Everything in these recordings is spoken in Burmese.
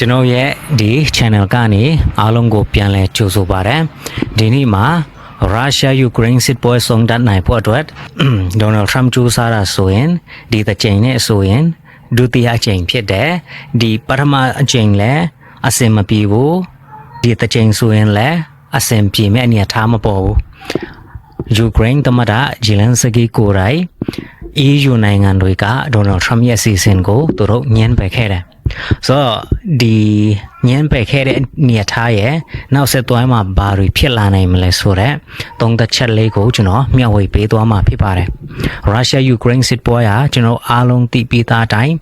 ကျွန်တော်ရဲ့ဒီ channel ကနေအားလုံးကိုပြန်လဲကြိုဆိုပါရစေဒီနေ့မှာရုရှားယူကရိန်းစစ်ပွဲဆုံးတတ်နိုင်ဖို့အတွက်ဒေါ်နယ်ထရမ့်ကြိုးစားတာဆိုရင်ဒီတစ်ချိန်နဲ့ဆိုရင်ဒုတိယအချိန်ဖြစ်တယ်ဒီပထမအချိန်လဲအစင်မပြေဘူးဒီတစ်ချိန်ဆိုရင်လဲအစင်ပြေမဲ့အနေအထားမပေါ်ဘူးယူကရိန်းသမ္မတဂျီလန်စကီကိုယ်တိုင် EU နိုင်ငံတွေကဒေါ်နယ်ထရမ့်ရဲ့စီစဉ်ကိုသူတို့ညှင်းပယ်ခဲ့တယ်။ ဆိုတော့ဒီညှင်းပယ်ခဲ့တဲ့နေရာထားရဲ့နောက်ဆက်တွဲမှာဘာတွေဖြစ်လာနိုင်မလဲဆိုတော့သုံးသက်ချက်လေးကိုကျွန်တော်မျှဝေပေးသွားမှာဖြစ်ပါတယ်။ရုရှားယူကရိန်းစစ်ပွဲဟာကျွန်တော်အားလုံးသိပြီးသားအတိုင်း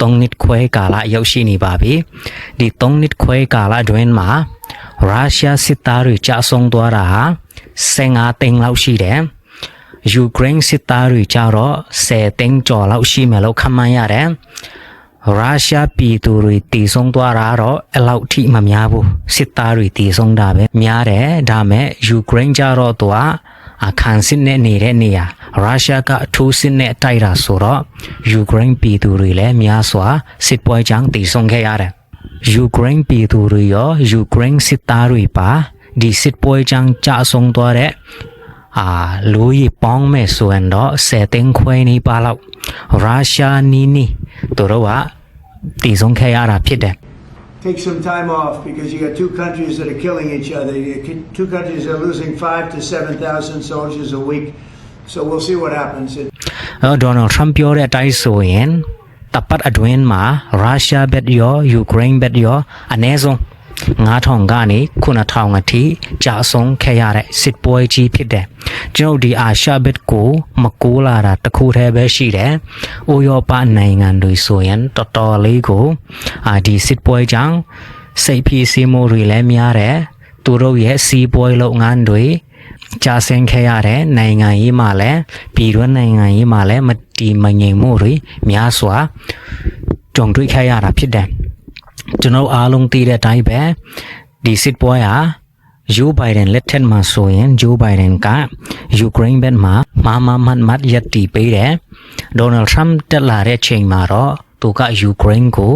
၃နှစ်ခွဲကာလရောက်ရှိနေပါပြီ။ဒီ၃နှစ်ခွဲကာလအတွင်းမှာရုရှားစစ်သားတွေကြာဆုံးသွားတာဟာ15သိန်းလောက်ရှိတယ်။ယူကရိန်းစစ်သားတွေကြတော့10သိန်းကျော်လောက်ရှိမယ်လို့ခန့်မှန်းရတယ်။ ရုရှားပြည်သူတွေတည်ဆုံသွားတာတော့အဲ့လောက်ထိမများဘူးစစ်သားတွေတည်ဆုံတာပဲများတယ်ဒါမဲ့ယူကရိန်းကြတော့သူကအခန်းစစ်နဲ့နေတဲ့နေရာရုရှားကအထူးစစ်နဲ့တိုက်တာဆိုတော့ယူကရိန်းပြည်သူတွေလည်းများစွာစစ်ပွဲကြောင့်တည်ဆုံခဲ့ရတယ်ယူကရိန်းပြည်သူတွေရောယူကရိန်းစစ်သားတွေပါဒီစစ်ပွဲကြောင့်ကြာဆုံးသွားတဲ့ အာလူကြီးပေါင်းမဲ့ဆိုရင်တော့10သိန်းခွဲနေပါလောက်ရုရှားနီးနီးသူတို့ကတည်ဆုံးခဲ့ရတာဖြစ်တယ် take some time off because you got two countries that are killing each other. You get two countries that are losing five to seven thousand soldiers a week. So we'll see what happens. It, အဲဒေါ်နယ်ထရမ့်ပြောတဲ့အတိုင်းဆိုရင်တပတ်အတွင်းမှာရုရှားဘက်ရောယူကရိန်းဘက်ရောအနည်းဆုံး 9000ကနေ9000အထိကြာဆုံးခဲ့ရတဲ့စစ်ပွဲကြီးဖြစ်တယ်။ကျွန်တော်ဒီအာရှဘက်ကိုမကိုးလာတာတစ်ခုတည်းပဲရှိတယ်။အိုရောပနိုင်ငံတွေဆိုရင်တော်တော်လေးကိုအာဒီစစ်ပွဲကြောင့်စိတ်ဖိစီးမှုတွေလည်းများတယ်။သူတို့ရဲ့စီးပွားရေးလုပ်ငန်းတွေကြာဆင်းခဲ့ရတဲ့နိုင်ငံရေးမှာလည်းပြည်တွင်းနိုင်ငံရေးမှာလည်းမတီမငြိမ်မှုတွေများစွာကြုံတွေ့ခဲ့ရတာဖြစ်တယ် ကျွန်တော်အားလုံးသိတဲ့အတိုင်းပဲဒီစစ်ပွဲဟာဂျိုးဘိုင်ဒန်လက်ထက်မှာဆိုရင်ဂျိုးဘိုင်ဒန်ကယူကရိန်းဘက်မှာမမမတ်မတ်ရက်တီပေးတယ်ဒေါ်နယ်ထရမ့်တက်လာတဲ့ချိန်မှာတော့သူကယူကရိန်းကို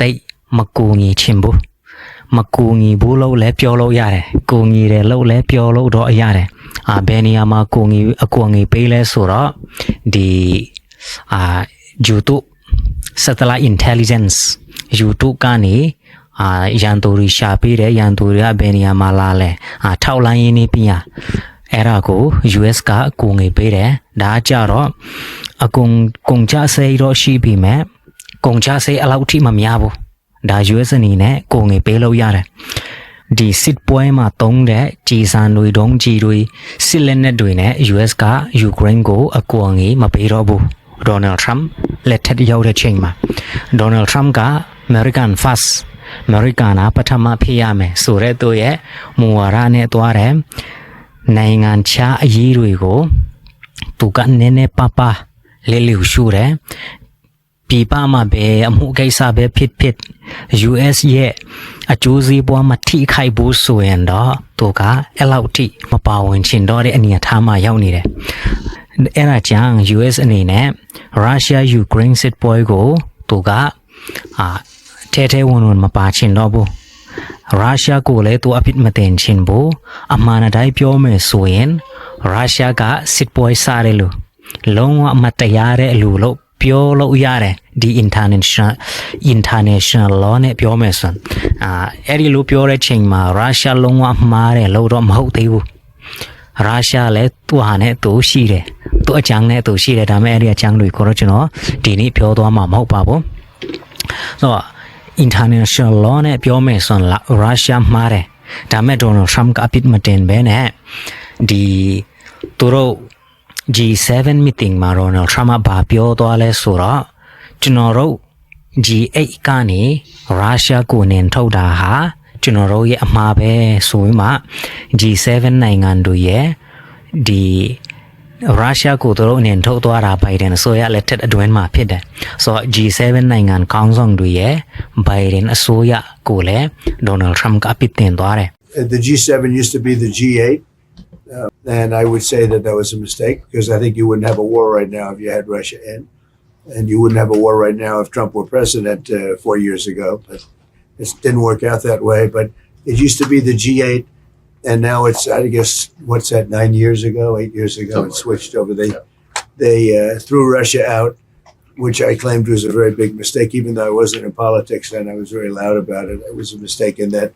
တိတ်မကူညီချင်ဘူးမကူညီဘူးလို့လည်းပြောလို့ရတယ်။ကူညီတယ်လို့လည်းပြောလို့တော့ရတယ်။အာဘယ်နေရာမှာကူညီအကူအညီပေးလဲဆိုတော့ဒီအာ YouTube satellite intelligence YouTube ကနေအာရန်သူတွေရှာပေးတယ်ရန်သူတွေကဘယ်နေရာမှာလာလဲအာထောက်လိုင်းရင်းနေပြညာအဲ့ဒါကို US ကအကူငွေပေးတယ်ဒါကြတော့အကုန်ကုန်ကြစိတ်တော့ရှိပြီမဲ့ကုန်ကြစိတ်အလောက်ထိမများဘူးဒါ US အနေနဲ့ကိုငွေပေးလို့ရတယ်ဒီစစ်ပွဲမှာတုံးတဲ့ဂျီဆန်တွေဒုံးကြီးတွေစစ်လက်နက်တွေနဲ့ US ကယူကရိန်းကိုအကူအညီမပေးတော့ဘူးဒေါ်နယ်ထရမ့်လက်ထက်ရောက်တဲ့ချိန်မှာဒေါ်နယ်ထရမ့်က American First အမေရိကန်ကပထမဖြစ်ရမယ်ဆိုတဲ့သူရဲ့မူဝါဒနဲ့တွားတယ်နိုင်ငံခြားအရေးတွေကိုသူကနည်းနည်းပါးပါးလေးလေးရှုတယ်ပြည်ပမှာပဲအမှုကိစ္စပဲဖြစ်ဖြစ် US ရဲ့အကျိုးစီးပွားမထိခိုက်ဘူးဆိုရင်တော့သူကအဲ့လောက်ထိမပါဝင်ချင်တော့တဲ့အနေအထားမှာရောက်နေတယ်အဲ့ဒါကြောင့် US အနေနဲ့ Russia Ukraine စစ်ပွဲကိုသူကအာ ထဲထဲဝင်ဝင်မပါချင်တော့ဘူးရုရှားကိုလည်းသူအဖြစ်မတင်ချင်ဘူးအမှန်တိုင်းပြောမယ်ဆိုရင်ရုရှားကစစ်ပွဲစားတယ်လို့လုံးဝမတရားတဲ့လူလို့ပြောလို့ရတယ်ဒီ international international law နဲ့ပြောမယ်ဆိုရင်အာအဲ့ဒီလိုပြောတဲ့ချိန်မှာရုရှားလုံးဝမှားတယ်လို့တော့မဟုတ်သေးဘူးရုရှားလည်းသူ့ဟာနဲ့သူရှိတယ်သူအကြောင်းနဲ့သူရှိတယ်ဒါပေမဲ့အဲ့ဒီအကြောင်းတွေကိုတော့ကျွန်တော်ဒီနေ့ပြောသွားမှာမဟုတ်ပါဘူးဆိုတော့ international law နဲ့ပြောမယ်ဆိုရင်ရုရှားမှားတယ်ဒါမဲ့ဒေါ်နယ်ထရမ့်ကအပစ်မတင်ပဲနဲ့ဒီသူတို့ G7 meeting မှာဒေါ်နယ်ထရမ့်ကဘာပြောသွားလဲဆိုတော့ကျွန်တော်တို့ G8 ကနေရုရှားကိုနင်ထုတ်တာဟာကျွန်တော်တို့ရဲ့အမှားပဲဆိုပြီးမှ G7 နိုင်ငံတို့ရဲ့ဒီ ရုရှားကိုသူတို့အနေနဲ့ထုတ်သွားတာဘိုင်ဒန်အစိုးရလက်ထက်အတွင်းမှာဖြစ်တယ်။ဆိုတော့ G7 နိုင်ငံခေါင်းဆောင်တွေရဲ့ဘိုင်ဒန်အစိုးရကိုလည်းဒေါ်နယ်ထရမ့်ကအပစ်တင်သွားတယ် uh, the G7 used to be the G8. Uh, and I would say that that was a mistake because I think you wouldn't have a war right now if you had Russia in. And you wouldn't have a war right now if Trump were president uh, four years ago. But It didn't work out that way, but it used to be the G8, and now it's I guess what's that? Nine years ago, eight years ago, it switched over. They they uh, threw Russia out, which I claimed was a very big mistake. Even though I wasn't in politics then, I was very loud about it. It was a mistake in that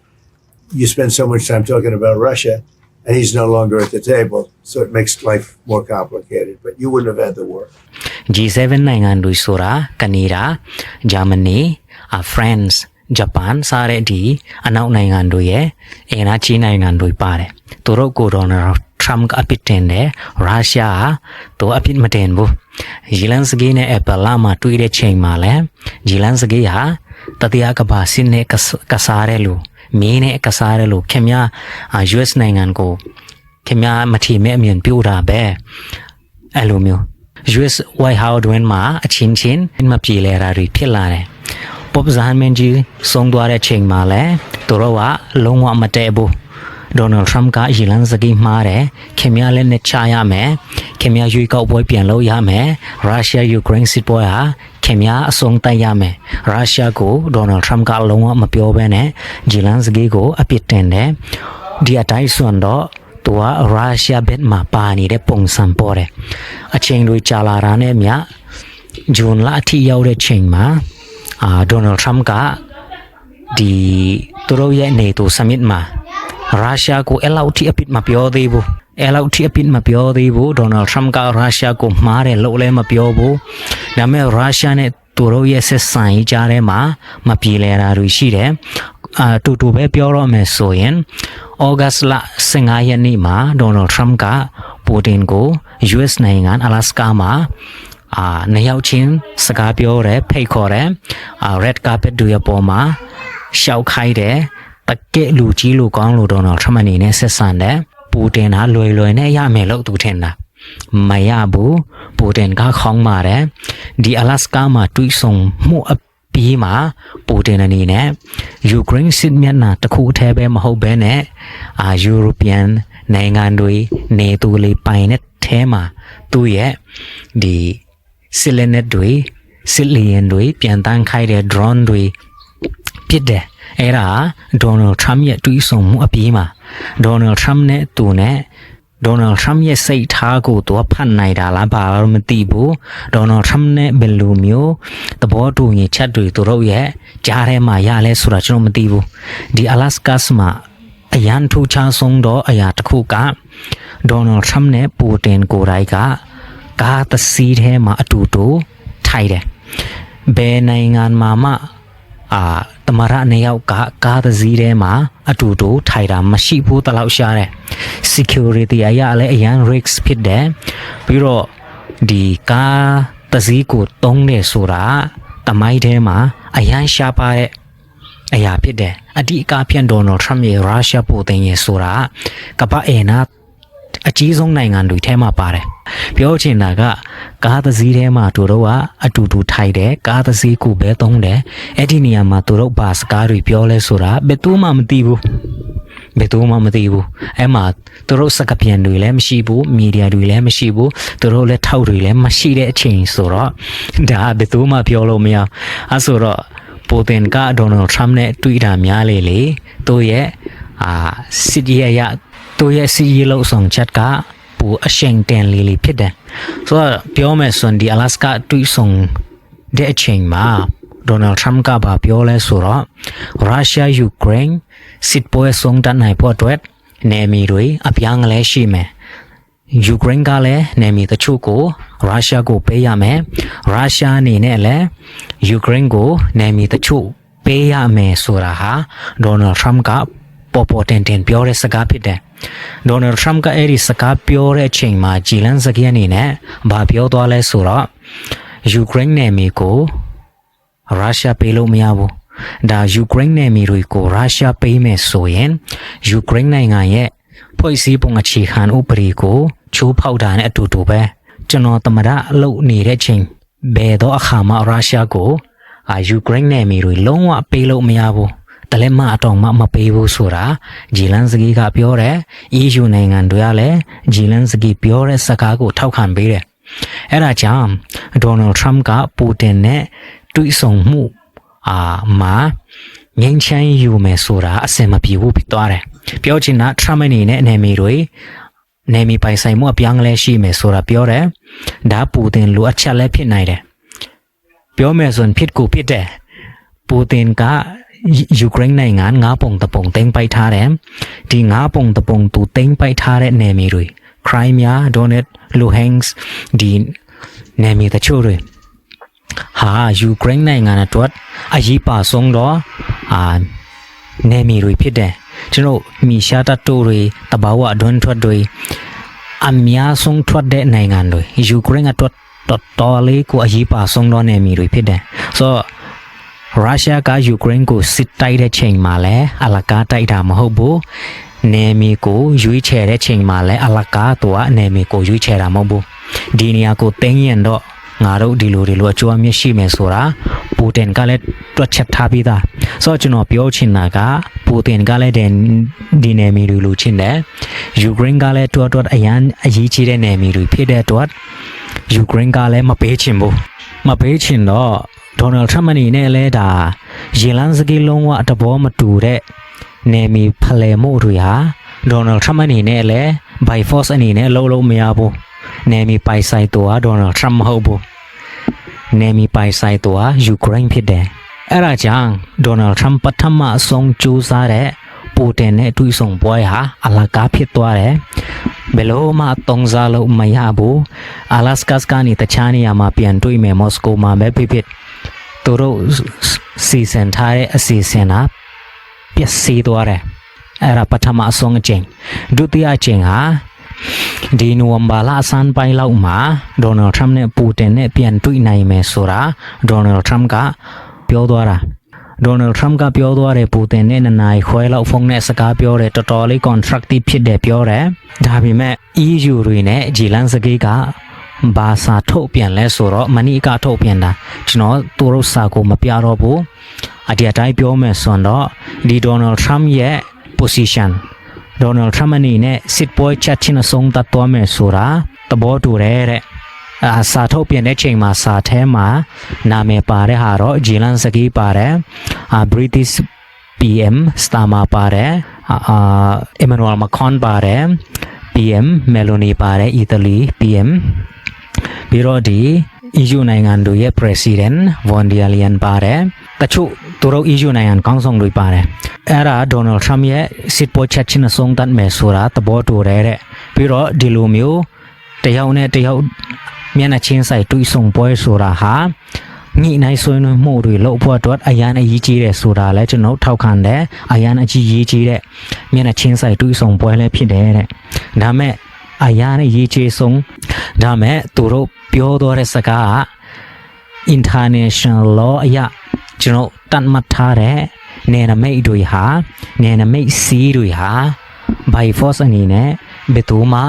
you spend so much time talking about Russia, and he's no longer at the table, so it makes life more complicated. But you wouldn't have had the war. G7 နိုင်ငံတွေဆိုတာကနေဒါဂျာမနီအဖရန့် ဂျပန်စတဲ့ဒီအနောက်နိုင်ငံတွေရဲ့အင်အားကြီးနိုင်ငံတွေပါတယ်သူတို့ကိုဒေါ်နယ်ထရမ်ကအပစ်တင်တယ်ရုရှားကသူအပစ်မတင်ဘူးဂျီလန်စကီနဲ့အပလာမှာတွေ့တဲ့ချိန်မှာလဲဂျီလန်စကီဟာတတိယကမ္ဘာစစ်နဲ့ကစားရဲလို့မင်းနဲ့ကစားရဲလို့ခင်ဗျာ US နိုင်ငံကိုခင်ဗျာမထီမဲ့အမြင်ပြတာပဲအဲ့လိုမျိုး US White House တွင်မှာအချင်းချင်းမပြေလည်တာတွေဖြစ်လာတယ်။ ပေါ်ပဇန်မန်ဂျီဆုံးသွားတဲ့ချိန်မှာလည်းသူတို့ကလုံးဝမတည့်ဘူး။ဒေါ်နယ်ထရမ်ကရီလန်စကီမှားတယ်ခင်ဗျားလည်းနဲ့ချရမယ်ခင်ဗျားရွေးကောက်ပွဲပြန်လုပ်ရမယ်ရုရှားယူကရိန်းစစ်ပွဲဟာခင်ဗျားအဆုံးတိုက်ရမယ်ရုရှားကိုဒေါ်နယ်ထရမ်ကလုံးဝမပြောဘဲနဲ့ဂျီလန်စကီကိုအပြစ်တင်တယ်ဒီအတိုင်းဆိုတော့သူကရုရှားဘက်မှာပါနေတဲ့ပုံစံပေါ်တယ်အချိန်တွေကြာလာတာနဲ့မြဂျွန်လအထိရောက်တဲ့ချိန်မှာ အာဒေါ်နယ်ထရမ်ကဒီသူတို့ရဲ့ NATO summit မှာရုရှားကိုအဲ့လောက်ထိအပြစ်မပြောသေးဘူးအဲ့လောက်ထိအပြစ်မပြောသေးဘူးဒေါ်နယ်ထရမ်ကရုရှားကိုမှားတယ်လို့လည်းမပြောဘူးဒါပေမဲ့ရုရှားနဲ့သူတို့ရဲ့ဆက်ဆံရေးကြားထဲမှာမပြေလည်တာတွေရှိတယ်အာတူတူပဲပြောရမယ်ဆိုရင်ဩဂတ်လ15ရက်နေ့မှာဒေါ်နယ်ထရမ်ကပူတင်ကို US နိုင်ငံအလာစကာမှာ အာနှစ်ယောက်ချင်းစကားပြောတယ်ဖိတ်ခေါ်တယ်အာ red carpet တွေအပေါ်မှာရှောက်ခိုင်းတယ်တကယ်လူကြီးလူကောင်းလူဒေါ်နယ်ထရမ်အနေနဲ့ဆက်ဆံတယ်ပူတင်ကလွယ်လွယ်နဲ့ရမယ်လို့သူထင်တာမရဘူးပူတင်ကခေါင်းမာတယ်ဒီအလာစကာမှာတွေးဆုံမှုအပြီးမှာပူတင်အနေနဲ့ယူကရိန်းစစ်မျက်နှာတစ်ခုအသေးပဲမဟုတ်ဘဲနဲ့အာယူရိုပီယန်နိုင်ငံတွေနေသူလေးပိုင်တဲ့အဲမှာသူ့ရဲ့ဒီ စစ်လက်နက်တွေစစ်လီယန်တွေပြန်တန်းခိုင်းတဲ့ drone တွေဖြစ်တယ်အဲ့ဒါဒေါ်နယ်ထရမ်ရဲ့တွေးဆုံမှုအပြီးမှာဒေါ်နယ်ထရမ်နဲ့သူနဲ့ဒေါ်နယ်ထရမ်ရဲ့စိတ်ထားကိုသူကဖတ်နိုင်တာလားဘာလို့မသိဘူးဒေါ်နယ်ထရမ်နဲ့ဘယ်လိုမျိုးသဘောတူညီချက်တွေသူတို့ရဲ့ကြားထဲမှာရလဲဆိုတာကျွန်တော်မသိဘူးဒီအလတ်စကတ်မှာအရန်ထူးခြားဆုံးတော့အရာတစ်ခုကဒေါ်နယ်ထရမ်နဲ့ပူတင်ကိုယ်တိုင်က ကားတစီးထဲမှာအတူတူထိုင်တယ်ဘယ်နိုင်ငံမှာမှအာတမရနှစ်ယောက်ကကားတစ်စီးထဲမှာအတူတူထိုင်တာမရှိဘူးတလောက်ရှားတယ် security အရာလည်းအရန် risk ဖြစ်တယ်ပြီးတော့ဒီကားတစ်စီးကိုတုံးနေဆိုတာတမိုင်းထဲမှာအရန်ရှားပါတဲ့အရာဖြစ်တယ်အတိအကဖြန့်ဒေါ်နယ်ထရမ့်ရဲ့ရုရှားပိုတင်ရဲ့ဆိုတာကပ္ပအေနာ အကြီးဆုံးနိုင်ငံတွေထဲမှာပါတယ်ပြောချင်တာကကားတစ်စီးထဲမှာသူတို့ကအတူတူထိုက်တယ်ကားတစ်စီးကိုပဲသုံးတယ်အဲ့ဒီနေရာမှာသူတို့ဘာစကားတွေပြောလဲဆိုတာဘယ်သူမှမသိဘူးဘယ်သူမှမသိဘူးအဲ့မှာသူတို့စကားပြန်တွေလည်းမရှိဘူးမီဒီယာတွေလည်းမရှိဘူးသူတို့လည်းထောက်တွေလည်းမရှိတဲ့အချိန်ဆိုတော့ဒါဘယ်သူမှပြောလို့မရအဲ့ဆိုတော့ပူတင်ကဒေါ်နယ်ထရမ့်နဲ့တွေ့တာများလေလေသူရဲ့အာစစ်ရေးရ သူရဲ့စီရီလို့ဆောင်ချက်ကပူအရှိန်တန်လေးလေးဖြစ်တယ်ဆိုတော့ပြောမယ်ဆိုရင်ဒီအလတ်စကတွေ့ဆုံတဲ့အချိန်မှာဒေါ်နယ်ထရမ့်ကဘာပြောလဲဆိုတော့ရုရှားယူကရိန်းစစ်ပွဲဆုံးတတ်နိုင်ဖို့အတွက်နေမီတွေအပြောင်းအလဲရှိမယ်ယူကရိန်းကလည်းနေမီတချို့ကိုရုရှားကိုပေးရမယ်ရုရှားအနေနဲ့လည်းယူကရိန်းကိုနေမီတချို့ပေးရမယ်ဆိုတာဟာဒေါ်နယ်ထရမ့်က ပေါ်ပေါ်တင်တင်ပြောတဲ့စကားဖြစ်တယ်။ဒေါ်နယ်ထရမ့်ကအဲ့ဒီစကားပြောတဲ့အချိန်မှာဂျီလန်စကီအနေနဲ့ဘာပြောသွားလဲဆိုတော့ယူကရိန်းနယ်မြေကိုရုရှားပေးလို့မရဘူး။ဒါယူကရိန်းနယ်မြေတွေကိုရုရှားပေးမယ်ဆိုရင်ယူကရိန်းနိုင်ငံရဲ့ဖွဲ့စည်းပုံအခြေခံဥပဒေကိုချိုးဖောက်တာနဲ့အတူတူပဲကျွန်တော်သမရအလုပ်နေတဲ့ချိန်ဘယ်တော့အခါမှရုရှားကိုအာယူကရိန်းနယ်မြေတွေလုံးဝပေးလို့မရဘူး။ တလည်းမအတော်မှမပေးဘူးဆိုတာဂျီလန်စကီကပြောတယ် EU နိုင်ငံတွေကလည်းဂျီလန်စကီပြောတဲ့စကားကိုထောက်ခံပေးတယ်အဲ့ဒါကြောင့်ဒေါ်နယ်ထရမ့်ကပူတင်နဲ့တွေ့ဆုံမှုအာမှာငိမ့်ချမ်းယူမယ်ဆိုတာအစင်မပြေဘူးဖြစ်သွားတယ်ပြောချင်တာထရမန်အနေနဲ့အနေမီတွေနေမီပိုင်ဆိုင်မှုအပြောင်းအလဲရှိမယ်ဆိုတာပြောတယ်ဒါပူတင်လိုအပ်ချက်လည်းဖြစ်နိုင်တယ်ပြောမယ်ဆိုရင်ဖြစ်ကိုဖြစ်တယ်ပူတင်က ယူကရိန်းနိုင်ငံငါးပုံတပုံသိမ်းပိုက်ထားတယ်ဒီငါးပုံတပုံသူသိမ်းပိုက်ထားတဲ့နေမီတွေခရိုင်းမီယာဒိုနက်လူဟင်းစ်ဒီနေမီတချို့တွေဟာယူကရိန်းနိုင်ငံအတွက်အရေးပါဆုံးတော့အာနေမီတွေဖြစ်တယ်ကျွန်တော်မီရှာတတိုတွေတဘာဝအတွန်းထွက်တွေအများဆုံးထွက်တဲ့နိုင်ငံတွေယူကရိန်းအတွက်တော်တော်လေးကိုအရေးပါဆုံးတော့နေမီတွေဖြစ်တယ်ဆိုတော့ ရုရှားကယူကရိန်းကိုစစ်တိုက်တဲ့ချိန်မှာလည်းအလကားတိုက်တာမဟုတ်ဘူးနေမီကိုရွေးချယ်တဲ့ချိန်မှာလည်းအလကားတော့နေမီကိုရွေးချယ်တာမဟုတ်ဘူးဒီနေရာကိုတင်းရင်တော့ ငါတို့ဒီလိုဒီလိုအကျိုးအမြတ်ရှိမယ်ဆိုတာပူတင်ကလည်းတွက်ချက်ထားပြီးသားဆိုတော့ကျွန်တော်ပြောချင်တာကပူတင်ကလည်းဒီဒီနေမီလူလူချင်းတယ်ယူကရိန်းကလည်းတွတ်တွတ်အရန်အရေးကြီးတဲ့နေမီတွေဖြစ်တဲ့အတွက်ယူကရိန်းကလည်းမပေးချင်ဘူးမပေးချင်တော့ဒေါ်နယ်ထရမ့်အနေနဲ့လဲဒါရေလန်းစကေးလုံးဝတဘောမတူတဲ့နေမီဖလှယ်မှုတွေဟာဒေါ်နယ်ထရမ့်အနေနဲ့လဲ by force အနေနဲ့လုံးလုံးမရဘူး နေမီပိုင်ဆိုင်တော့ဒေါ်နယ်ထရမ့်မဟုတ်ဘူးနေမီပိုင်ဆိုင်တော့ယူကရိန်းဖြစ်တယ်အဲ့ဒါကြောင့်ဒေါ်နယ်ထရမ့်ပထမအဆုံးကြိုးစားတဲ့ပူတင်နဲ့တွေ့ဆုံပွဲဟာအလကားဖြစ်သွားတယ်ဘယ်လို့မှတုံးစားလို့မရဘူးအလတ်စကတ်ကနေတခြားနေရာမှာပြန်တွေ့မယ်မော်စကိုမှာပဲဖြစ်ဖြစ်သူတို့စီစဉ်ထားတဲ့အစီအစဉ်ဟာပျက်စီးသွားတယ်အဲ့ဒါပထမအဆုံးအချိန်ဒုတိယအချိန်ဟာ ဒီနိုဝင်ဘာလအစမ်းပိုင်းလောက်မှာဒေါ်နယ်ထရမ့်နဲ့ပူတင်နဲ့ပြန်တွေ့နိုင်မယ်ဆိုတာဒေါ်နယ်ထရမ့်ကပြောသွားတာဒေါ်နယ်ထရမ့်ကပြောသွားတယ်ပူတင်နဲ့နှစ်နိုင်ခွဲလောက်ဖုန်းနဲ့စကားပြောတယ်တော်တော်လေး constructive ဖြစ်တယ်ပြောတယ်ဒါပေမဲ့ EU တွေနဲ့ဂျီလန်စကေးကဘာစာထုတ်ပြန်လဲဆိုတော့မနီကထုတ်ပြန်တာကျွန်တော်သူတို့စာကိုမပြတော့ဘူးအဒီအတိုင်းပြောမယ်ဆိုတော့ဒီဒေါ်နယ်ထရမ့်ရဲ့ position ဒေါ်နယ်ထရမ့်အနေနဲ့စစ်ပွဲချက်ချင်းအဆုံးသတ်သွားမယ်ဆိုတာသဘောတူတယ်တဲ့အာစာထုတ်ပြန်တဲ့ချိန်မှာစာထဲမှာနာမည်ပါတဲ့ဟာတော့ဂျီလန်စကီပါတယ်အာ British PM စတာမာပါတယ်အာအာ Emmanuel Macron ပါတယ် PM Meloni ပါတယ် Italy PM ပြီးတော့ဒီ EU နိုင်ငံတို့ရဲ့ President von der Leyen ပါတယ်တချို့သူတို့ EU နိုင်ငံကောင်းဆောင်တွေပါတယ် အဲ့ဒါ Donald Trump ရဲ့စစ်ပွဲချက်ချင်းအဆုံးသတ်မယ်ဆိုတာသဘောတူတယ်တဲ့ပြီးတော့ဒီလိုမျိုးတယောက်နဲ့တယောက်မျက်နှာချင်းဆိုင်တွေ့ဆုံပွဲဆိုတာဟာညှိနှိုင်းဆွေးနွေးမှုတွေလုပ်ဖို့အတွက်အရန်အရေးကြီးတယ်ဆိုတာလည်းကျွန်တော်ထောက်ခံတယ်အရန်အကြီးရေးကြီးတဲ့မျက်နှာချင်းဆိုင်တွေ့ဆုံပွဲလည်းဖြစ်တယ်တဲ့ဒါမဲ့အရန်အရေးကြီးဆုံးဒါမဲ့သူတို့ပြောတော့တဲ့စကားက international law အရာကျွန်တော်တတ်မှတ်ထားတဲ့ နယ်နိမိတ်တွေဟာနယ်နိမိတ်စီးတွေဟာ by force အနေနဲ့ဘယ်သူမှ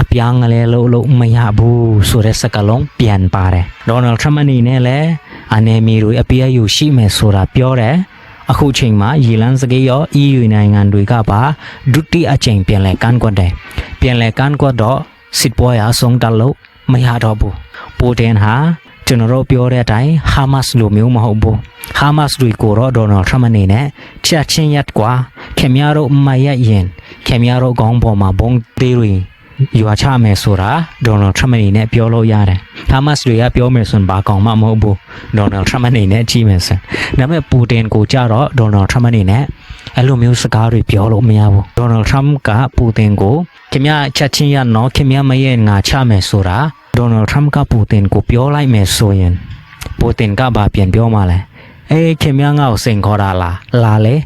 အပြောင်းအလဲလုပ်လို့မရဘူးဆိုတဲ့စကားလုံးပြန်ပါတယ်ဒေါ်နယ်ထရမ့်အနေနဲ့လည်းအနေမီတွေအပြည့်အယူရှိမယ်ဆိုတာပြောတယ်အခုချိန်မှာရီလန်စကေးရော EU နိုင်ငံတွေကပါဒုတိယအချိန်ပြန်လဲကန့်ကွက်တယ်ပြန်လဲကန့်ကွက်တော့စစ်ပွဲအဆုံးတလို့မရတော့ဘူးပူတင်ဟာ ကျွန်တော်တို့ပြောတဲ့အတိုင်းဟာမတ်စ်လိုမျိုးမဟုတ်ဘူးဟာမတ်စ်တွေကိုတော့ဒေါ်နယ်ထရမ့်အနေနဲ့ချက်ချင်းရက်ကွာခင်ဗျားတို့မရရင်ခင်ဗျားတို့ခေါင်းပေါ်မှာဘုံသေးတွေယူအချမယ်ဆိုတာဒေါ်နယ်ထရမ့်အနေနဲ့ပြောလို့ရတယ်ဟာမတ်စ်တွေကပြောမယ်ဆိုရင်ဘာကောင်မှမဟုတ်ဘူးဒေါ်နယ်ထရမ့်အနေနဲ့ကြည့်မယ်ဆိုဒါပေမဲ့ပူတင်ကိုကြတော့ဒေါ်နယ်ထရမ့်အနေနဲ့အဲ့လိုမျိုးစကားတွေပြောလို့မရဘူးဒေါ်နယ်ထရမ့်ကပူတင်ကိုခင်ဗျားချက်ချင်းရနော်ခင်ဗျားမရဲ့ငါချမယ်ဆိုတာ ဒေါ်နယ်ထရမ့်ကပူတင်ကိုပြောလိုက်မယ်ဆိုရင်ပူတင်ကဘာပြန်ပြောမှလဲအေးခင်ဗျားငါ့ကိုစိန်ခေါ်တာလားလာလေ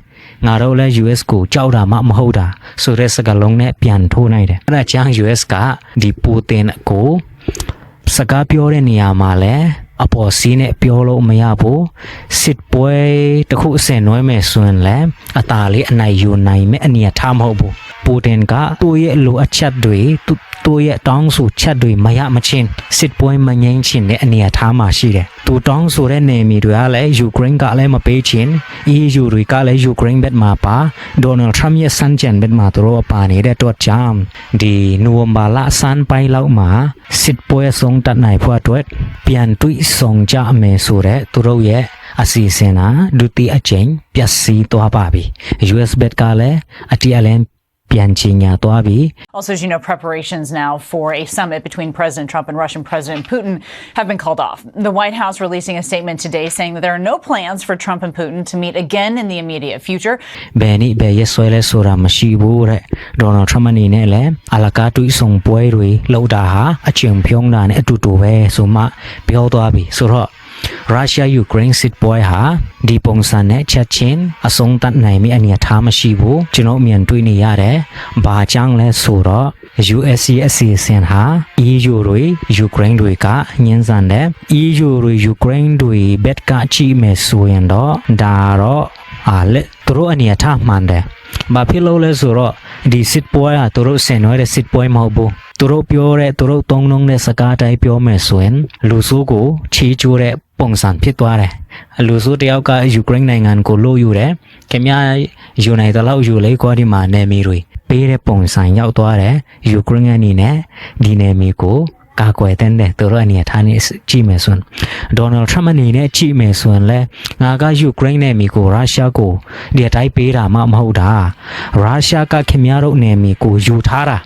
ငါတို့လည်း US ကိုကြောက်တာမှမဟုတ်တာဆိုတဲ့စကားလုံးနဲ့ပြန်ထိုးနိုင်တယ်အဲ့ဒါကြောင့် US ကဒီပူတင်ကိုစကားပြောတဲ့နေရာမှာလည်း အပေါ်စီးနဲ့ပြောလို့မရဘူးစစ်ပွဲတစ်ခုအစင်နွဲမယ်ဆိုရင်လည်းအตาလေးအနိုင်ယူနိုင်မဲ့အနေအထားမဟုတ်ဘူးပူတင်ကသူ့ရဲ့လိုအပ်ချက်တွေသူသူ့ရဲ့တောင်းဆိုချက်တွေမရမချင်းစစ်ပွဲမငြိမ်းချင်တဲ့အနေအထားမှာရှိတယ် သူတောင်းဆိုတဲ့နေမီတွေကလည်းယူကရိန်းကလည်းမပေးချင်း EU တွေကလည်းယူကရိန်းဘက်မှာပါဒေါ်နယ်ထရမ့်ရဲ့စံကြံဘက်မှာသူတို့ပါနေတဲ့အတွက်ကြောင့်ဒီနိုဝင်ဘာလဆန်းပိုင်းလောက်မှာစစ်ပွဲဆုံးတတ်နိုင်ဖို့အတွက်ပြန်တွေ့ဆုံကြမယ်ဆိုတဲ့သူတို့ရဲ့အစီအစဉ်ဟာဒုတိယအကြိမ်ပျက်စီးသွားပါပြီ US ဘက်ကလည်းအတိအလင်း ပြန်ချင်ညာသွားပြီ Also, as you know, preparations now for a summit between President Trump and Russian President Putin have been called off. The White House releasing a statement today saying that there are no plans for Trump and Putin to meet again in the immediate future. ဘယ်နည်းဘယ်ရက်ဆွဲလဲဆိုတာမရှိဘူးတဲ့ဒေါ်နယ်ထရမ့်အနေနဲ့လည်းအလကားတွေးဆောင်ပွဲတွေလောက်တာဟာအချိန်ဖြုံးတာနဲ့အတူတူပဲဆိုမှပြောသွားပြီဆိုတော့ ရုရှားယူကရိန်းစစ်ပွဲဟာဒီပုံစံနဲ့ချက်ချင်းအဆုံးသတ်နိုင်မိအနေအထားမရှိဘူးကျွန်တော်အမြင်တွေ့နေရတယ်။ဘာကြောင့်လဲဆိုတော့ USC အစီအစဉ်ဟာ EU တွေယူကရိန်းတွေကညှင်းဆန်တယ် EU တွေယူကရိန်းတွေဘက်ကကြည့်မယ်ဆိုရင်တော့ဒါတော့အာလက်သူတို့အနေအထားမှန်တယ်။ဘာဖြစ်လို့လဲဆိုတော့ဒီစစ်ပွဲကသူတို့ဆင်နွှဲတဲ့စစ်ပွဲမဟုတ်ဘူး။သူတို့ပြောတဲ့သူတို့သုံးနှုန်းတဲ့စကားတိုင်းပြောမယ်ဆိုရင်လူစုကိုချီးကျူးတဲ့ ပုံစံဖြစ်သွားတယ်။လူစုတယောက်ကယူကရိန်းနိုင်ငံကိုလို့ယူတယ်။ခင်ဗျာယူနိုင်တဲ့လောက်ယူလေကွာဒီမှာနေမီတွေပေးတဲ့ပုံစံရောက်သွားတယ်။ယူကရိန်းအနေနဲ့ဒီနေမီကိုကာကွယ်တဲ့တဲ့သူတို့အနေထားနဲ့ကြည့်မယ်ဆိုရင်ဒေါ်နယ်ထရမ့်အနေနဲ့ကြည့်မယ်ဆိုရင်လဲငါကယူကရိန်းနယ်မြေကိုရုရှားကိုဒီအတိုင်းပေးတာမှမဟုတ်တာရုရှားကခင်ဗျားတို့နယ်မြေကိုယူထားတာ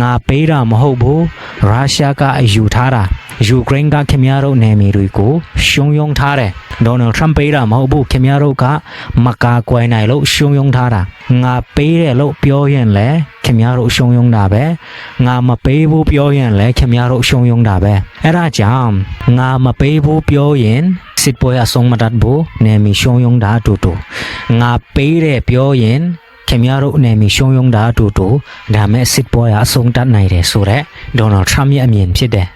ငါပေးတာမဟုတ်ဘူးရုရှားကအယူထားတာယူကရိန်းကခင်ဗျားတို့နယ်မြေတွေကိုရှုံယုံထားတယ်ဒေါ်နယ်ထရမ့်ပေးတာမဟုတ်ဘူးခင်ဗျားတို့ကမကာကွယ်နိုင်လို့ရှုံယုံထားတာငါပေးတယ်လို့ပြောရင်လဲခင်ဗျားတို့ရှုံယုံတာပဲငါမပေးဘူးပြောရင်လဲခင်ဗျားတို့ရှုံယုံတာပဲအဲ့ဒါကြောင့်ငါမပေးဘူးပြောရင်စစ်ပွဲအဆုံးမတတ်ဘူးနယ်မြေရှုံယုံတာအတူတူငါပေးတယ်ပြောရင် ခင်ဗျားတို့အနေနဲ့ရှုံယုံတာအတူတူဒါမဲ့စစ်ပွဲအဆုံးတတ်နိုင်တယ်ဆိုတော့ဒေါ်နယ်ထရမ့်ရဲ့အမြင်ဖြစ်တယ်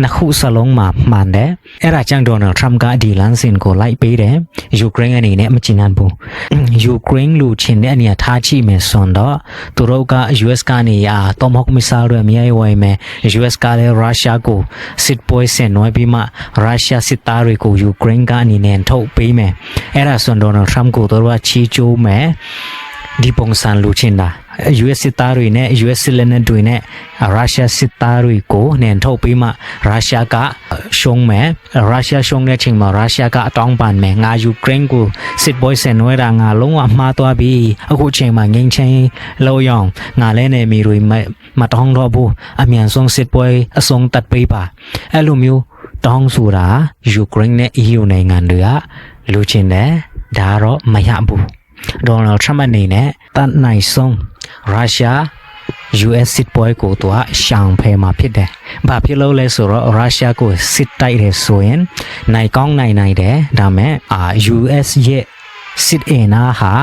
နှစ်ခုစလုံးမှာမှန်တယ်အဲ့ဒါကြောင့်ဒေါ်နယ်ထရမ့်ကဒီလန်စင်ကိုလိုက်ပေးတယ်ယူကရိန်းအနေနဲ့မချင်နိုင်ဘူးယူကရိန်းလူချင်းတဲ့အနေနဲ့ထားချိမယ်ဆိုတော့သူတို့က US ကနေရာတော့မဟုတ်မစားရမြေဝိုင်းမယ် US ကလည်းရုရှားကိုစစ်ပွဲဆင်နွှဲပြီးမှရုရှားစစ်သားတွေကိုယူကရိန်းကအနေနဲ့ထုတ်ပေးမယ်အဲ့ဒါဆိုဒေါ်နယ်ထရမ့်ကိုသူတို့ကချီချိုးမယ် ဒီပုံစံလူချင်းတာ US စစ်သားတွေနဲ့ US စစ်လက်နက်တွေနဲ့ရုရှားစစ်သားတွေကိုနင်ထုတ်ပြီးမှရုရှားကရှုံးမယ်ရုရှားရှုံးတဲ့ချိန်မှာရုရှားကအတောင်းပန်မယ်ငါယူကရိန်းကိုစစ်ပွဲဆင်နွှဲတာငါလုံးဝမှားသွားပြီအခုချိန်မှာငိမ့်ချင်းလောရောင်ငါလည်းနေမီတွေမမတောင်းတော့ဘူးအမြန်ဆုံးစစ်ပွဲအဆုံးတတ်ပေးပါအဲ့လိုမျိုးတောင်းဆိုတာယူကရိန်းနဲ့ EU နိုင်ငံတွေကလူချင်းတယ်ဒါတော့မရဘူး ဒေါ်နယ်ထရမ့်အနေနဲ့တတ်နိုင်ဆုံးရုရှား US စစ်ပွဲကိုသူကရှောင်ဖယ်မှာဖြစ်တယ်။ဘာဖြစ်လို့လဲဆိုတော့ရုရှားကိုစစ်တိုက်တယ်ဆိုရင်နိုင်ကောင်းနိုင်နိုင်တယ်။ဒါမဲ့အာ US ရဲ့စစ်အင်အားဟာ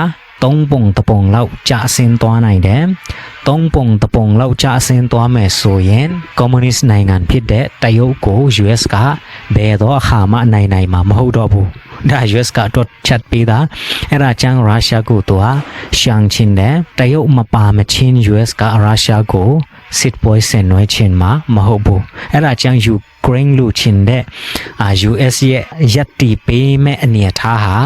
သုံးပုံတစ်ပုံလောက်ကျဆင်းသွားနိုင်တယ်။သုံးပုံတစ်ပုံလောက်ကျဆင်းသွားမယ်ဆိုရင်ကွန်မြူနစ်နိုင်ငံဖြစ်တဲ့တရုတ်ကို US ကဘယ်တော့အခါမှနိုင်နိုင်မှာမဟုတ်တော့ဘူး။ ဒါ US ကတော့ချက်ပေးတာအဲ့ဒါကြောင့်ရုရှားကိုသူကရှောင်ချင်တယ်တရုတ်မပါမချင်း US ကရုရှားကိုစစ်ပွဲဆင်နွှဲခြင်းမှာမဟုတ်ဘူးအဲ့ဒါကြောင့်ယူကရိန်းလူချင်းတဲ့အာ US ရဲ့ရက်တီပေးမဲ့အနေအထားဟာ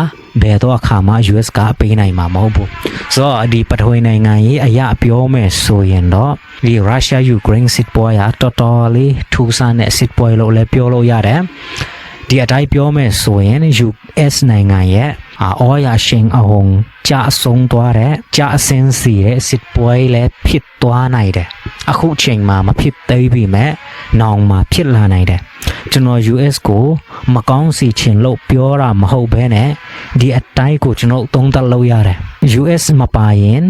ဘယ်တော့အခါမှ US ကပေးနိုင်မှာမဟုတ်ဘူးဆိုတော့ဒီပထဝီနိုင်ငံရေးအရာပြောမယ်ဆိုရင်တော့ဒီရုရှားယူကရိန်းစစ်ပွဲဟာတော်တော်လေးထူးဆန်းတဲ့စစ်ပွဲလို့လည်းပြောလို့ရတယ် ဒီအတိုင်းပြောမယ်ဆိုရင် US နိုင်ငံရဲ့အာအော်ရရှင်အဟုန်ကြာဆုံးသွားတဲ့ကြာအစင်းစီတဲ့စစ်ပွဲလည်းဖြစ်သွားနိုင်တယ်အခုချိန်မှာမဖြစ်သေးပြီမဲ့နောင်မှာဖြစ်လာနိုင်တယ်ကျွန်တော် US ကိုမကောင်းစီချင်လို့ပြောတာမဟုတ်ဘဲနဲ့ဒီအတိုင်းကိုကျွန်တော်သုံးသပ်လို့ရတယ် US မပါရင်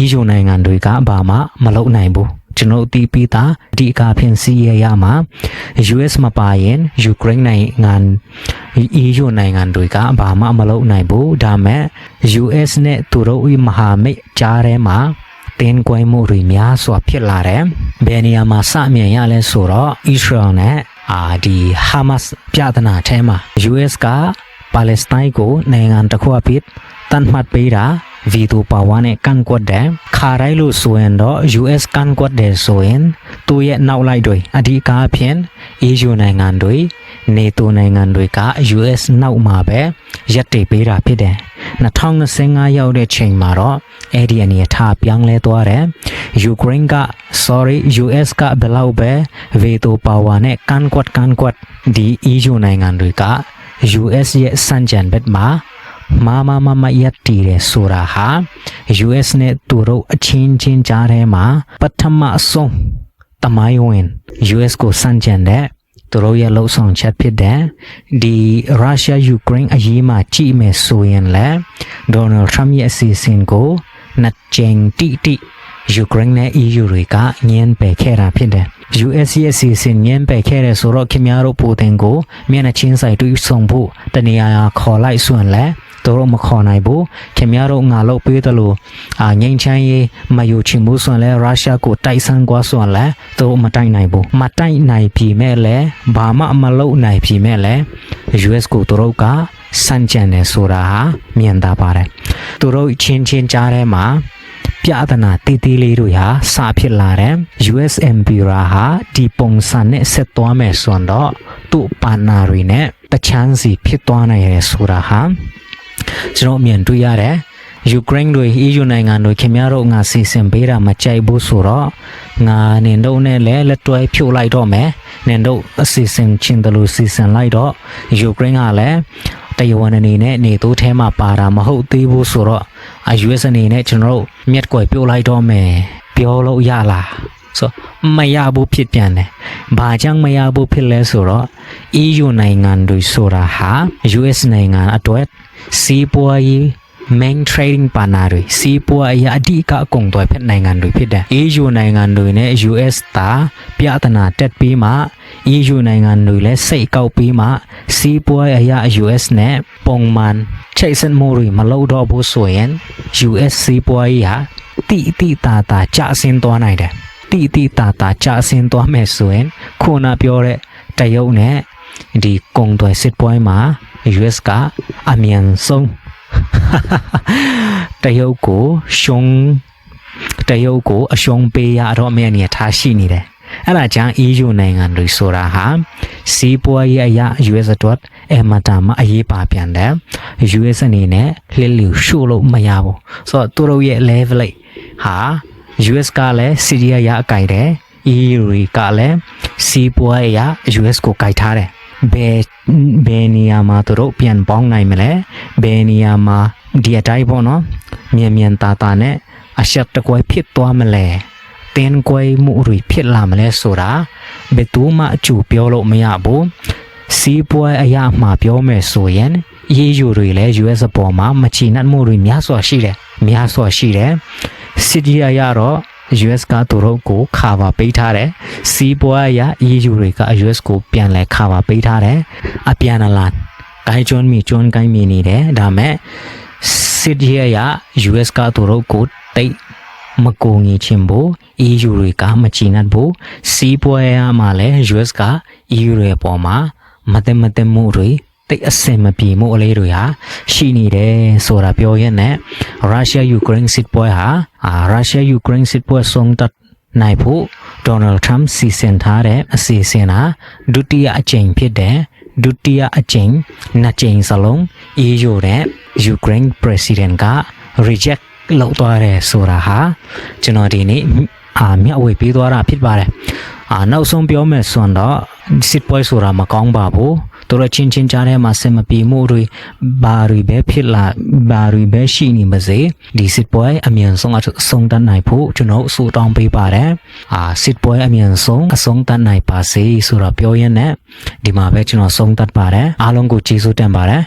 EU နိုင်ငံတွေကဘာမှမလုပ်နိုင်ဘူး ကျွန်တော်တီးပြီးသားဒီအကာဖြင့်စီးရရမှာ US မပါရင် Ukraine နိုင်ငံ EU နိုင်ငံတွေကဘာမှမလုပ်နိုင်ဘူးဒါမဲ့ US နဲ့သူတို့ဥမဟာမိတ်ကြားထဲမှာတင်းကွဲမှုတွေများစွာဖြစ်လာတယ်။ဘယ်နေရာမှာစမြင်ရလဲဆိုတော့ Israel နဲ့အာဒီ Hamas ပြဿနာထဲမှာ US ကပါလက်စတိုင်းကိုနိုင်ငံတစ်ခုအဖြစ်တန်မှတ်ပေးတာ ဗီတိုပါဝါနဲ့ကန့်ကွက်တယ်ခါတိုင်းလို့ဆိုရင်တော့ US ကန့်ကွက်တယ်ဆိုရင်သူ့ရဲ့နောက်လိုက်တွေအဓိကအဖြစ် EU နိုင်ငံတွေ NATO နိုင်ငံတွေက US နောက်မှာပဲရက်တည်ပေးတာဖြစ်တယ်2025ရောက်တဲ့ချိန်မှာတော့အဲ့ဒီအနေအထားပြောင်းလဲသွားတယ် Ukraine က sorry US ကဘယ်လောက်ပဲ veto power နဲ့ကန့်ကွက်ကန့်ကွက်ဒီ EU နိုင်ငံတွေက US ရဲ့စံကြံဘက်မှာ မမမမရက်တည်တယ်ဆိုတာဟာ US နဲ့သူတို့အချင်းချင်းကြားထဲမှာပထမဆုံးတမိုင်းဝင် US ကိုစံကြံတဲ့သူတို့ရဲ့လှုပ်ဆောင်ချက်ဖြစ်တဲ့ဒီရုရှားယူကရိန်းအရေးမှာကြည့်မယ်ဆိုရင်လည်းဒေါ်နယ်ထရမ့်ရဲ့အစီအစဉ်ကိုနှစ်ကြိမ်တိတိယူကရိန်းနဲ့ EU တွေကညှင်းပယ်ခဲ့တာဖြစ်တယ် US ရဲ့အစီအစဉ်ညှင်းပယ်ခဲ့တဲ့ဆိုတော့ခင်ဗျားတို့ပူတင်ကိုမျက်နှာချင်းဆိုင်တွေ့ဆုံဖို့တနေရာရာခေါ်လိုက်ဆိုရင်လည်း သူတို့မခေါ်နိုင်ဘူးခင်ဗျားတို့ငါလို့ပေးတယ်လို့အာငိမ့်ချမ်းရေးမယူချင်ဘူးဆိုရင်လည်းရုရှားကိုတိုက်ဆန်းကွာဆိုရင်လည်းသူတို့မတိုက်နိုင်ဘူးမတိုက်နိုင်ပြီမဲ့လည်းဘာမှမလုပ်နိုင်ပြီမဲ့လည်း US ကိုသူတို့ကစန့်ကျန်တယ်ဆိုတာဟာမြင်သာပါတယ်သူတို့ချင်းချင်းကြားထဲမှာပြဿနာတီးတီးလေးတို့ဟာစဖြစ်လာတယ် US Emperor ဟာဒီပုံစံနဲ့ဆက်သွားမယ်ဆိုတော့သူ့ပါနာတွေနဲ့တချမ်းစီဖြစ်သွားနိုင်ရဆိုတာဟာ ကျွန်တော်အမြင်တွေ့ရတယ်ယူကရိန်းတွေ EU နိုင်ငံတွေခင်ဗျားတို့ငါစီစဉ်ပေးတာမကြိုက်ဘူးဆိုတော့ငါနင်တို့နဲ့လည်းလက်တွဲဖြို့လိုက်တော့မယ်နင်တို့အစီအစဉ်ချင်းတယ်လို့စီစဉ်လိုက်တော့ယူကရိန်းကလည်းတရားဝင်အနေနဲ့နေတိုးထဲမှာပါတာမဟုတ်သေးဘူးဆိုတော့အ US အနေနဲ့ကျွန်တော်တို့မြက်ကွယ်ပြုတ်လိုက်တော့မယ်ပြောလို့ရလားဆိုမရဘူးဖြစ်ပြန်တယ်။ဘာကြောင့်မရဘူးဖြစ်လဲဆိုတော့ EU နိုင်ငံတွေဆိုတာဟာ US နိုင်ငံအတွက် စီးပွားရေး main trading partner တွေစီးပွားရေးအဓိကအကုန်သွယ်ဖက်နိုင်ငံတွေဖြစ်တယ် EU နိုင်ငံတွေနဲ့ US တာပြဿနာတက်ပြီးမှ EU နိုင်ငံတွေလည်းစိတ်ကောက်ပြီးမှစီးပွားရေးအရာ US နဲ့ပုံမှန်ချိတ်ဆက်မှုတွေမလုပ်တော့ဘူးဆိုရင် US စီးပွားရေးဟာတိတိတာတာကျဆင်းသွားနိုင်တယ်တိတိတာတာကျဆင်းသွားမယ်ဆိုရင်ခုနပြောတဲ့တရုတ်နဲ့ ဒီကုန်သွယ်စစ်ပွဲမှာ US ကအမြန်ဆုံးတရုတ်ကိုရှုံးတရုတ်ကိုအရှုံးပေးရတော့မယ့်အနေအထားရှိနေတယ်အဲ့ဒါကြောင့် EU နိုင်ငံတွေဆိုတာဟာစီးပွားရေးအရာ US အတွက်အမတာမအရေးပါပြန်တယ် US အနေနဲ့လှစ်လျူရှို့လို့မရဘူးဆိုတော့သူတို့ရဲ့ level ဟာ US ကလည်းစီးရီးယားရအကြိုက်တယ် EU ကလည်းစီးပွားရေးအရာ US ကိုကြိုက်ထားတယ် ဘယ်ဘယ်နေရာမှာသူတို့ပြန်ပေါင်းနိုင်မလဲဘယ်နေရာမှာဒီအတိုင်းပေါ့နော်မြန်မြန်တာတာနဲ့အဆက်တကွဲဖြစ်သွားမလဲတင်းကွဲမှုတွေဖြစ်လာမလဲဆိုတာဘယ်သူမှအကျူပြောလို့မရဘူးစီးပွားအရာမှာပြောမယ်ဆိုရင်ရေးယူတွေလည်း US အပေါ်မှာမချီနှံ့မှုတွေများစွာရှိတယ်များစွာရှိတယ်စစ်ကြီးအရာတော့ US ကသူတို့ကိုခါပါပေးထားတယ်စီးပွားအရာ EU တွေက US ကိုပြန်လဲခါပါပေးထားတယ်အပြန်အလှန်ဂိုင်းကျွန်းမီကျွန်းကိုင်းမီနေတယ်ဒါမဲ့စစ်ကြီးအရာ US ကသူတို့ကိုတိတ်မကူညီချင်ဘူး EU တွေကမချီနှံ့ဘူးစီးပွားရေးမှာလည်း US က EU တွေအပေါ်မှာမသိမသိမှုတွေ တိတ်အစင်မပြေမှုအလေးတွေဟာရှိနေတယ်ဆိုတာပြောရင်းနဲ့ရုရှားယူကရိန်းစစ်ပွဲဟာအာရုရှားယူကရိန်းစစ်ပွဲဆုံးသက်နိုင်ဖို့ဒေါ်နယ်ထရမ်စီစဉ်ထားတဲ့အစီအစဉ်ဟာဒုတိယအကြိမ်ဖြစ်တဲ့ဒုတိယအကြိမ်နှစ်ကြိမ်စလုံး EU နဲ့ Ukraine President က reject လုပ်သွားတယ်ဆိုတာဟာကျွန်တော်ဒီနေ့အာမျှဝေပေးသွားတာဖြစ်ပါတယ်အာနောက်ဆုံးပြောမယ်ဆိုတော့စစ်ပွဲဆိုတာမကောင်းပါဘူး တို့ရချင်းချင်းကြားထဲမှာစင်မပြေမှုတွေဘာတွေပဲဖြစ်လာဘာတွေပဲရှိနေပါစေဒီစစ်ပွဲအမြန်ဆုံးအဆုံးတတ်နိုင်ဖို့ကျွန်တော်ဆုတောင်းပေးပါတယ်အာစစ်ပွဲအမြန်ဆုံးအဆုံးတတ်နိုင်ပါစေဆိုတော့ပြောရင်းနဲ့ဒီမှာပဲကျွန်တော်ဆုံးတတ်ပါတယ်အားလုံးကိုကျေးဇူးတင်ပါတယ်